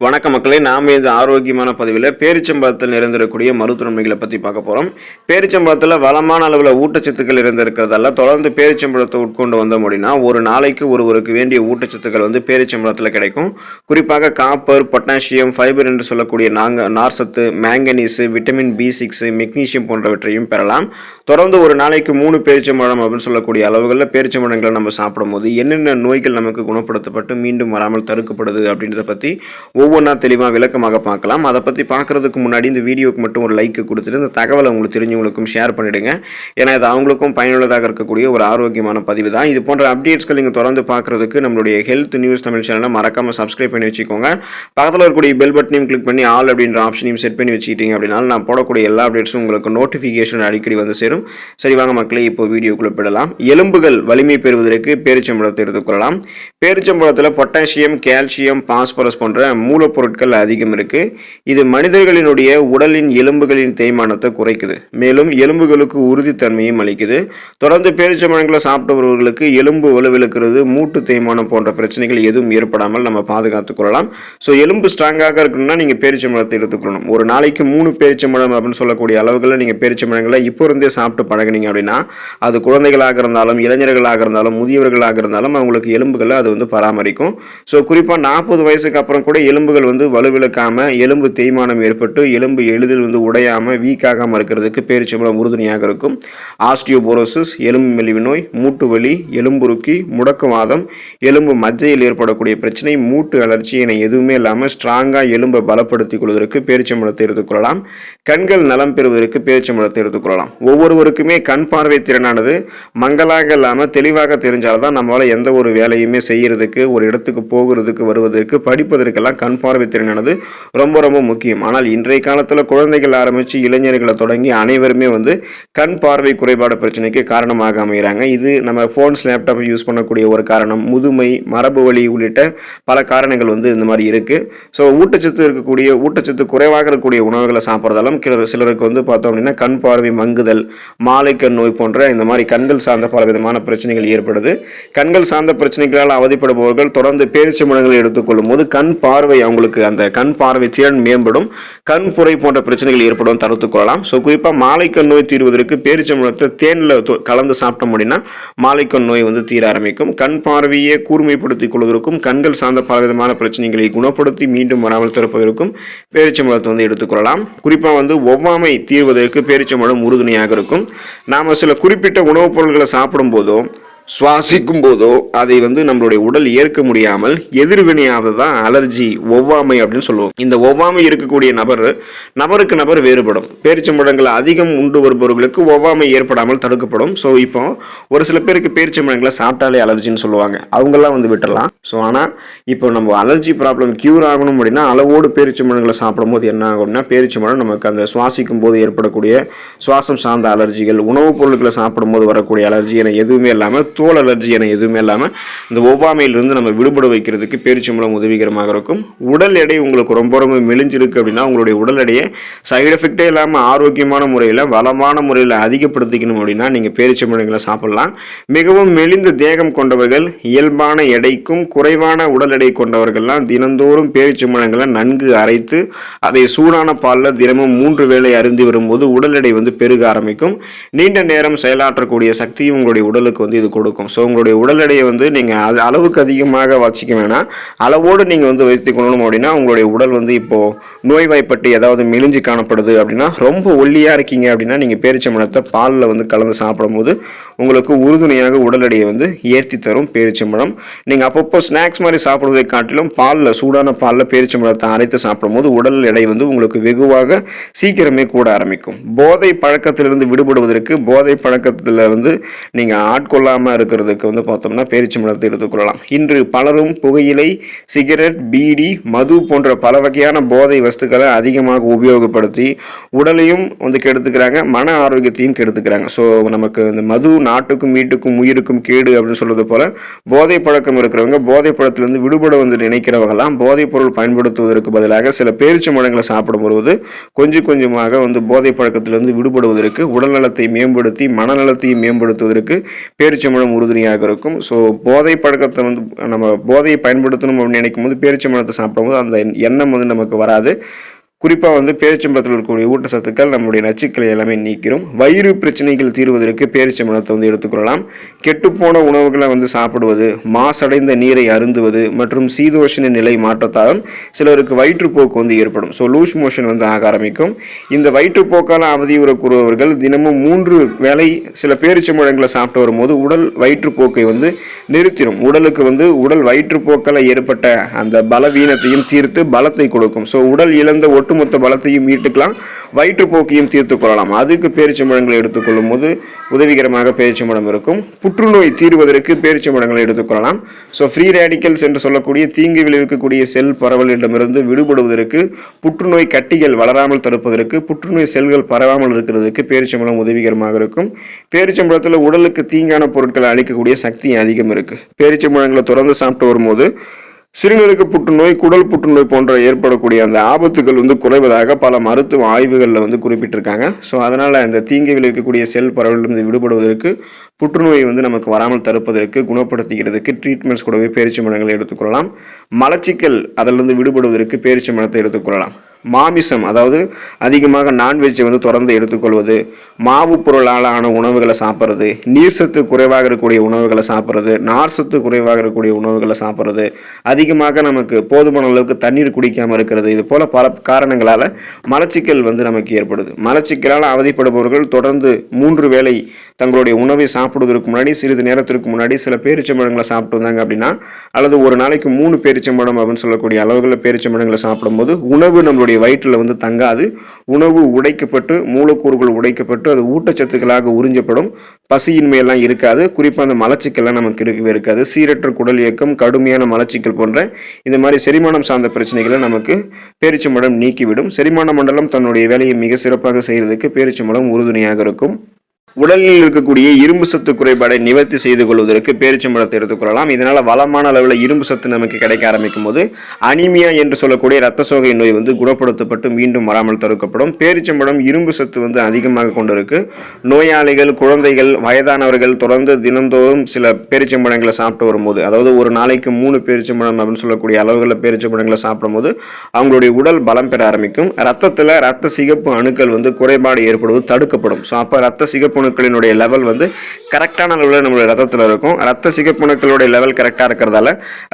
வணக்க மக்களே நாம் இந்த ஆரோக்கியமான பதிவில் பேரிச்சம்பழத்தில் நிறைந்திருக்கக்கூடிய மருத்துவமைகளை பற்றி பார்க்க போகிறோம் பேரிச்சம்பழத்தில் வளமான அளவில் ஊட்டச்சத்துக்கள் இருந்திருக்கிறதால தொடர்ந்து பேரிச்சம்பழத்தை உட்கொண்டு வந்தோம் அப்படின்னா ஒரு நாளைக்கு ஒருவருக்கு வேண்டிய ஊட்டச்சத்துக்கள் வந்து பேரிச்சம்பழத்தில் கிடைக்கும். குறிப்பாக காப்பர் பொட்டாசியம் ஃபைபர் என்று சொல்லக்கூடிய நாங்க நார்சத்து manganese vitamin B six magnesium போன்றவற்றையும் பெறலாம். தொடர்ந்து ஒரு நாளைக்கு மூணு பேரிச்சம்பழம் அப்படின்னு சொல்லக்கூடிய அளவுகளில் பேரிச்சம்பழங்களை நம்ம சாப்பிடும்போது என்னென்ன நோய்கள் நமக்கு குணப்படுத்தப்பட்டு மீண்டும் வராமல் தடுக்கப்படுது அப்படின்றத பற்றி ஒவ்வொன்றா தெளிவாக விளக்கமாக பார்க்கலாம். அதை பற்றி பார்க்குறதுக்கு முன்னாடி இந்த வீடியோக்கு மட்டும் ஒரு லைக் கொடுத்துட்டு இந்த தகவலை உங்களுக்கு தெரிஞ்சவங்களுக்கும் ஷேர் பண்ணிவிடுங்க ஏன்னா இது அவங்களுக்கும் பயனுள்ளதாக இருக்கக்கூடிய ஒரு ஆரோக்கியமான பதிவு தான். இது போன்ற அப்டேட்ஸ்கள் நீங்கள் தொடர்ந்து பார்க்குறதுக்கு நம்மளுடைய ஹெல்த் நியூஸ் தமிழ் சேனலை மறக்காமல் சப்ஸ்கிரைப் பண்ணி வச்சுக்கோங்க. பக்கத்தில் இருக்கக்கூடிய பெல் பட்டனையும் கிளிக் பண்ணி ஆல் அப்படின்ற ஆப்ஷனையும் செட் பண்ணி வச்சுக்கிட்டீங்க அப்படின்னா நான் போடக்கூடிய எல்லா அப்டேட்ஸும் உங்களுக்கு நோட்டிஃபிகேஷன் அடிக்கடி வந்து சேரும். சரி வாங்க மக்களே இப்போ வீடியோக்குள்ளே போயிடலாம். எலும்புகள் வலிமை பெறுவதற்கு பேரிச்சம்பழத்தை எடுத்துக்கொள்ளலாம் பேரிச்சம்பழத்தில் பொட்டாசியம் கால்சியம் பாஸ்பரஸ் போன்ற மூலப்பொருட்கள் அதிகம் இருக்கு. இது மனிதர்களினுடைய உடலின் எலும்புகளின் தேய்மானத்தை குறைக்குது. மேலும் எலும்புகளுக்கு உறுதித்தன்மையும் அளிக்குது. தொடர்ந்து பேரிச்சம்பழங்களை சாப்பிட்டவர்களுக்கு எலும்பு வலுவிழுக்கிறது மூட்டு தேய்மானம் போன்ற பிரச்சனைகள் எதுவும் ஏற்படாமல் நம்ம பாதுகாத்துக் கொள்ளலாம். ஸோ எலும்பு ஸ்ட்ராங்காக இருக்கணும்னா நீங்கள் பேரிச்சம்பழத்தை எடுத்துக்கணும் ஒரு நாளைக்கு மூணு பேரிச்சம்பழம் அப்படின்னு சொல்லக்கூடிய அளவுகளில் நீங்கள் பேரிச்சம்பழங்களை இப்போ இருந்தே சாப்பிட்டு பழகினீங்க அப்படின்னா அது குழந்தைகளாக இருந்தாலும் இளைஞர்களாக இருந்தாலும் முதியவர்களாக இருந்தாலும் அவங்களுக்கு எலும்புகளை அது வந்து பராமரிக்கும். ஸோ குறிப்பாக நாற்பது வயசுக்கு அப்புறம் கூட எலும்பு எலும்புகள் வந்து வலுவிழக்காமல் எலும்பு தேய்மானம் ஏற்பட்டு எலும்பு எளிதில் வந்து உடையாமல் வீக்காகாமல் இருக்கிறதுக்கு பேரிச்சம்பளம் உறுதுணையாக இருக்கும். ஆஸ்டியோபோரோசிஸ் எலும்பு மெலிவு நோய் மூட்டு வலி எலும்புருக்கி முடக்குவாதம் எலும்பு மஜ்ஜையில் ஏற்படக்கூடிய பிரச்சனை மூட்டு அலர்ச்சி என எதுவுமே இல்லாமல் ஸ்ட்ராங்காக எலும்பை பலப்படுத்திக் கொள்வதற்கு பேரிச்சம்பழத்தை எடுத்துக்கொள்ளலாம் கண்கள் நலம் பெறுவதற்கு பேரிச்சம்பழத்தை எடுத்துக்கொள்ளலாம் ஒவ்வொருவருக்குமே கண் பார்வை திறனானது. மங்கலாக இல்லாமல் தெளிவாக தெரிஞ்சால்தான் நம்மளால் எந்த ஒரு வேலையுமே செய்கிறதுக்கு ஒரு இடத்துக்கு போகிறதுக்கு வருவதற்கு படிப்பதற்கெல்லாம் கண் பார்வை திறனானது ரொம்ப ரொம்ப முக்கியம். ஆனால் இன்றைய காலத்தில் குழந்தைகள் ஆரம்பித்து இளைஞர்களை தொடங்கி அனைவருமே வந்து கண் பார்வை குறைபாடு பிரச்சனைக்கு காரணமாக அமைகிறாங்க. இது நம்ம ஃபோன்ஸ் லேப்டாப் யூஸ் பண்ணக்கூடிய ஒரு காரணம். முதுமை மரபு வழி உள்ளிட்ட பல காரணங்கள் வந்து இந்த மாதிரி இருக்குது ஸோ ஊட்டச்சத்து இருக்கக்கூடிய ஊட்டச்சத்து குறைவாக இருக்கக்கூடிய உணவுகளை சாப்பிட்றதாலும் சிலருக்கு வந்து பார்த்தோம் அப்படின்னா கண் பார்வை மங்குதல் மாலைக்கண் நோய் போன்ற இந்த மாதிரி கண்கள் சார்ந்த பல விதமான பிரச்சனைகள் ஏற்படுது. கண்கள் சார்ந்த பிரச்சனைகளால் அவதிப்படுபவர்கள் தொடர்ந்து பேரிச்சம்பழங்களை எடுத்துக்கொள்ளும் போது கண் பார்வை அவங்களுக்கு அந்த கண் பார்வை திறன் மேம்படும் கண் புரை போன்ற பிரச்சனைகள் ஏற்படும் தடுத்துக் கொள்ளலாம். ஸோ குறிப்பாக மாலைக்கண் நோய் தீர்வதற்கு பேரிச்சம்பழத்தை தேனில் தொ- கலந்து சாப்பிட்டோம் அப்படின்னா மாலைக்கண் நோய் வந்து தீர ஆரம்பிக்கும். கண் பார்வையை கூர்மைப்படுத்திக் கொள்வதற்கும் கண்கள் சார்ந்த பலவிதமான பிரச்சனைகளை குணப்படுத்தி மீண்டும் வராமல் தடுப்பதற்கும் பேரிச்சம்பழத்தை வந்து எடுத்துக்கொள்ளலாம் குறிப்பாக வந்து ஒவ்வாமை தீர்வதற்கு பேரிச்சம்பழம் உறுதுணையாக இருக்கும். நாம் சில குறிப்பிட்ட உணவுப் பொருட்களை சாப்பிடும் போதோ சுவாசிக்கும் போதோ அதை வந்து நம்மளுடைய உடல் ஏற்க முடியாமல் எதிர்வினையாக தான் அலர்ஜி ஒவ்வாமை அப்படின்னு சொல்லுவோம். இந்த ஒவ்வாமை இருக்கக்கூடிய நபர் நபருக்கு நபர் வேறுபடும். பேரிச்சம்பழங்களை அதிகம் உண்டு வருபவர்களுக்கு ஒவ்வாமை ஏற்படாமல் தடுக்கப்படும். ஸோ இப்போ ஒரு சில பேருக்கு பேரிச்சம்பழங்களை சாப்பிட்டாலே அலர்ஜின்னு சொல்லுவாங்க. அவங்கெல்லாம் வந்து விட்டுடலாம். ஸோ ஆனால் இப்போ நம்ம அலர்ஜி ப்ராப்ளம் க்யூர் ஆகணும் அப்படின்னா அளவோடு பேரிச்சம்பழங்களை சாப்பிடும்போது என்ன ஆகும்னா பேரிச்சம்பழம் நமக்கு அந்த சுவாசிக்கும் போது ஏற்படக்கூடிய சுவாசம் சார்ந்த அலர்ஜிகள் உணவுப் பொருட்களை சாப்பிடும்போது வரக்கூடிய அலர்ஜி என எதுவுமே இல்லாமல் தோல் அலர்ஜி என எதுவுமே இல்லாமல் இந்த ஒவ்வாமையிலிருந்து நம்ம விடுபட வைக்கிறதுக்கு பேரிச்சம்பளம் உதவிகரமாக இருக்கும். உடல் எடை உங்களுக்கு ரொம்ப ரொம்ப மெலிஞ்சிருக்கு அப்படின்னா உங்களுடைய உடல் எடையை சைடு எஃபெக்டே இல்லாமல் ஆரோக்கியமான முறையில் வளமான முறையில் அதிகப்படுத்திக்கணும் அப்படின்னா நீங்கள் பேரிச்சம்பழங்களை சாப்பிடலாம். மிகவும் மெலிந்த தேகம் கொண்டவர்கள் இயல்பான எடைக்கும் குறைவான உடல் எடை கொண்டவர்கள்லாம் தினந்தோறும் பேரிச்சம்பழங்களை நன்கு அரைத்து அதை சூடான பாலில் தினமும் மூன்று வேளை அருந்தி வரும்போது உடல் எடை வந்து பெருக ஆரம்பிக்கும். நீண்ட நேரம் செயலாற்றக்கூடிய சக்தியும் உங்களுடைய உடலுக்கு வந்து இது கொடுக்கும் ஸோ உங்களுடைய உடல் எடையை வந்து நீங்கள் அது அளவுக்கு அதிகமாக வச்சுக்க வேணாம். அளவோடு நீங்கள் வந்து வைத்துக்கொள்ளணும் அப்படின்னா உங்களுடைய உடல் வந்து இப்போது நோய்வாய்ப்பட்டு ஏதாவது மெலிஞ்சு காணப்படுது அப்படின்னா ரொம்ப ஒல்லியாக இருக்கீங்க அப்படின்னா நீங்கள் பேரிச்சம்பழத்தை பாலில் வந்து கலந்து சாப்பிடும்போது உங்களுக்கு உறுதுணையாக உடல் எடையை வந்து ஏற்றி தரும் பேரிச்சம்பழம். நீங்கள் அப்பப்போ ஸ்நாக்ஸ் மாதிரி சாப்பிடுவதை காட்டிலும் பாலில் சூடான பாலில் பேரிச்சம்பழத்தை அரைத்து சாப்பிடும்போது உடல் எடை வந்து உங்களுக்கு வெகுவாக சீக்கிரமே கூட ஆரம்பிக்கும். போதை பழக்கத்திலிருந்து விடுபடுவதற்கு போதை பழக்கத்தில் வந்து நீங்கள் ஆட்கொள்ளாமல் இருக்கிறதுக்கு வந்து பார்த்தோம்னா பேரிச்சம்பழத்தை எடுத்துக்கொள்ளலாம் இன்று பலரும் புகையிலை சிகரெட் பீடி மது போன்ற பல வகையான போதை வஸ்துக்களை அதிகமாக உபயோகப்படுத்தி உடலையும் வந்து கெடுத்துக்கிறாங்க மன ஆரோக்கியத்தையும் கெடுத்துக்கிறாங்க. ஸோ நமக்கு இந்த மது நாட்டுக்கும் வீட்டுக்கும் உயிருக்கும் கேடு அப்படின்னு சொல்றது போல போதை பழக்கம் இருக்கிறவங்க போதை பழத்திலிருந்து விடுபட வந்து நினைக்கிறவங்கலாம் போதைப் பொருள் பயன்படுத்துவதற்கு பதிலாக சில பேரிச்சம்பழங்களை சாப்பிடும் பொழுது கொஞ்சம் கொஞ்சமாக வந்து போதை பழக்கத்திலிருந்து விடுபடுவதற்கு உடல் நலத்தை மேம்படுத்தி மனநலத்தையும் மேம்படுத்துவதற்கு பேரிச்சம்பழம் பேரிச்சம்பழம் உறுதுணையாக இருக்கும். ஸோ போதை பழக்கத்தை வந்து நம்ம போதையை பயன்படுத்தணும் அப்படின்னு நினைக்கும் போது பேரிச்சம்பழத்தை சாப்பிடும்போது அந்த எண்ணம் வந்து நமக்கு வராது. குறிப்பாக வந்து பேரிச்சம்பழத்தில் இருக்கக்கூடிய ஊட்டச்சத்துக்கள் நம்முடைய நச்சுக்களை எல்லாமே நீக்கிறோம் வயிறு பிரச்சனைகள் தீர்வதற்கு பேரிச்சம்பழத்தை வந்து எடுத்துக்கொள்ளலாம். கெட்டுப்போன உணவுகளை வந்து சாப்பிடுவது மாசடைந்த நீரை அருந்துவது மற்றும் சீதோஷண நிலை மாற்றத்தாலும் சிலருக்கு வயிற்றுப்போக்கு வந்து ஏற்படும். ஸோ லூஸ் மோஷன் வந்து ஆக ஆரம்பிக்கும். இந்த வயிற்றுப்போக்கால் அவதியுறக்கூடியவர்கள் தினமும் மூன்று வேளை சில பேரிச்சம்பழங்களை சாப்பிட்டு வரும்போது உடல் வயிற்றுப்போக்கை வந்து நிறுத்திடும் உடலுக்கு வந்து உடல் வயிற்றுப்போக்கால் ஏற்பட்ட அந்த பலவீனத்தையும் தீர்த்து பலத்தை கொடுக்கும். ஸோ உடல் இழந்த ஒட்டுமொத்த பலத்தையும் மீட்டுக்கலாம் வயிற்றுப்போக்கையும் தீர்த்து கொள்ளலாம். அதுக்கு பேரிச்சம்பழங்களை எடுத்துக்கொள்ளும் போது உதவிகரமாக பேரிச்சம்பழம் இருக்கும். புற்றுநோய் தீர்வதற்கு பேரிச்சம்பழங்களை எடுத்துக்கொள்ளலாம் ஸோ ஃப்ரீ ரேடிக்கல்ஸ் என்று சொல்லக்கூடிய தீங்கு விளைவிக்கக்கூடிய செல் பரவலிடமிருந்து விடுபடுவதற்கு புற்றுநோய் கட்டிகள் வளராமல் தடுப்பதற்கு புற்றுநோய் செல்கள் பரவாமல் இருக்கிறதுக்கு பேரிச்சம்பழம் உதவிகரமாக இருக்கும். பேரிச்சம்பழத்தில் உடலுக்கு தீங்கான பொருட்களை அழிக்கக்கூடிய சக்தி அதிகம் இருக்குது பேரிச்சம்பழங்களை தொடர்ந்து சாப்பிட்டு வரும்போது சிறுநீரக புற்றுநோய் குடல் புற்றுநோய் போன்ற ஏற்படக்கூடிய அந்த ஆபத்துகள் வந்து குறைவதாக பல மருத்துவ ஆய்வுகளில் வந்து குறிப்பிட்டிருக்காங்க. ஸோ அதனால் இந்த தீங்கை விளைவிக்கக்கூடிய செல் பரவலிருந்து விடுபடுவதற்கு புற்றுநோயை வந்து நமக்கு வராமல் தடுப்பதற்கு குணப்படுத்திக்கிறதுக்கு ட்ரீட்மெண்ட்ஸ் கூடவே பேரிச்சை மரங்களை எடுத்துக்கொள்ளலாம் மலச்சிக்கல் அதிலிருந்து விடுபடுவதற்கு பேரிச்சை மரத்தை எடுத்துக்கொள்ளலாம் மாமிசம் அதாவது அதிகமாக நான்வெஜ்ஜை வந்து தொடர்ந்து எடுத்துக்கொள்வது மாவு பொருளால் ஆன உணவுகளை சாப்பிட்றது நீர் சத்து குறைவாக இருக்கக்கூடிய உணவுகளை சாப்பிட்றது நார் சத்து குறைவாக இருக்கக்கூடிய உணவுகளை சாப்பிட்றது அதிகமாக நமக்கு போதுமான அளவுக்கு தண்ணீர் குடிக்காமல் இருக்கிறது இது போல் பல காரணங்களால் மலச்சிக்கல் வந்து நமக்கு ஏற்படுது. மலச்சிக்கலால் அவதிப்படுபவர்கள் தொடர்ந்து மூன்று வேளை தங்களுடைய உணவை சாப்பிடுவதற்கு முன்னாடி சிறிது நேரத்திற்கு முன்னாடி சில பேரிச்சம்பழங்களை சாப்பிட்டு வந்தாங்க அப்படின்னா அல்லது ஒரு நாளைக்கு மூணு பேரிச்சம்பழம் அப்படின்னு சொல்லக்கூடிய அளவுகளில் பேரிச்சம்பழங்களை சாப்பிடும்போது உணவு நம்மளுடைய வயிற்றில் வந்து தங்காது. உணவு உடைக்கப்பட்டு மூலக்கூறுகள் உடைக்கப்பட்டு அது ஊட்டச்சத்துக்களாக உறிஞ்சப்படும். பசியின்மையெல்லாம் இருக்காது. குறிப்பாக அந்த மலச்சிக்கல்லாம் நமக்கு இருக்கவே இருக்காது. சீரற்ற குடல் இயக்கம் கடுமையான மலச்சிக்கல் போன்ற இந்த மாதிரி செரிமானம் சார்ந்த பிரச்சனைகளை நமக்கு பேரிச்சம்பழம் நீக்கிவிடும். செரிமான மண்டலம் தன்னுடைய வேலையை மிக சிறப்பாக செய்கிறதுக்கு பேரிச்சம்பழம் உறுதுணையாக இருக்கும். உடலில் இருக்கக்கூடிய இரும்பு சத்து குறைபாடை நிவர்த்தி செய்து கொள்வதற்கு பேரிச்சம்பழத்தை எடுத்துக்கொள்ளலாம் இதனால் வளமான அளவில் இரும்பு சத்து நமக்கு கிடைக்க ஆரம்பிக்கும் போது அனிமியா என்று சொல்லக்கூடிய ரத்த சோகை நோய் வந்து குணப்படுத்தப்பட்டு மீண்டும் வராமல் தடுக்கப்படும். பேரிச்சம்பழம் இரும்பு சத்து வந்து அதிகமாக கொண்டிருக்கு. நோயாளிகள் குழந்தைகள் வயதானவர்கள் தொடர்ந்து தினந்தோறும் சில பேரிச்சம்பழங்களை சாப்பிட்டு வரும்போது அதாவது ஒரு நாளைக்கு மூணு பேரிச்சம்பழம் அப்படின்னு சொல்லக்கூடிய அளவுகளில் பேரிச்சம்பழங்களை சாப்பிடும்போது அவங்களுடைய உடல் பலம் பெற ஆரம்பிக்கும். ரத்தத்தில் ரத்த சிகப்பு அணுக்கள் வந்து குறைபாடு ஏற்படுவது தடுக்கப்படும். ஸோ அப்போ ரத்த சிகப்பு அணுக்களினுடைய லெவல் வந்து கரெக்டான அளவில் நம்மளுடைய ரத்தத்தில் இருக்கும். ரத்த சிகப்பணுக்களுடைய லெவல் கரெக்டாக இருக்கிறதால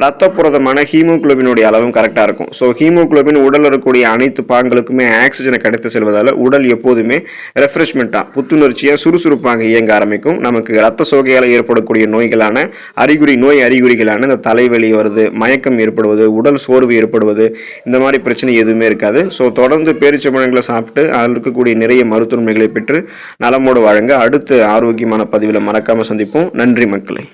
ரத்த புரதமான ஹீமோக்ளோபினுடைய அளவும் கரெக்டாக இருக்கும். ஸோ ஹீமோகுளோபின் உடலில் இருக்கக்கூடிய அனைத்து பாங்களுக்குமே ஆக்சிஜனை கிடைத்து செல்வதால் உடல் எப்போதுமே ரெஃப்ரெஷ்மெண்ட்டாக புத்துணர்ச்சியாக சுறுசுறுப்பாக இயங்க ஆரம்பிக்கும். நமக்கு ரத்த சோகையால் ஏற்படக்கூடிய நோய்களான அறிகுறி நோய் அறிகுறிகளான இந்த தலைவலி வருது மயக்கம் ஏற்படுவது உடல் சோர்வு ஏற்படுவது இந்த மாதிரி பிரச்சனை எதுவுமே இருக்காது. ஸோ தொடர்ந்து பேரிச்சம்பழங்களை சாப்பிட்டு அதில் இருக்கக்கூடிய நிறைய மருத்துவமைகளை பெற்று நலமோடு வழங்க. அடுத்த ஆரோக்கியமான பதிவில் மறக்காமல் சந்திப்போம். நன்றி மக்களை.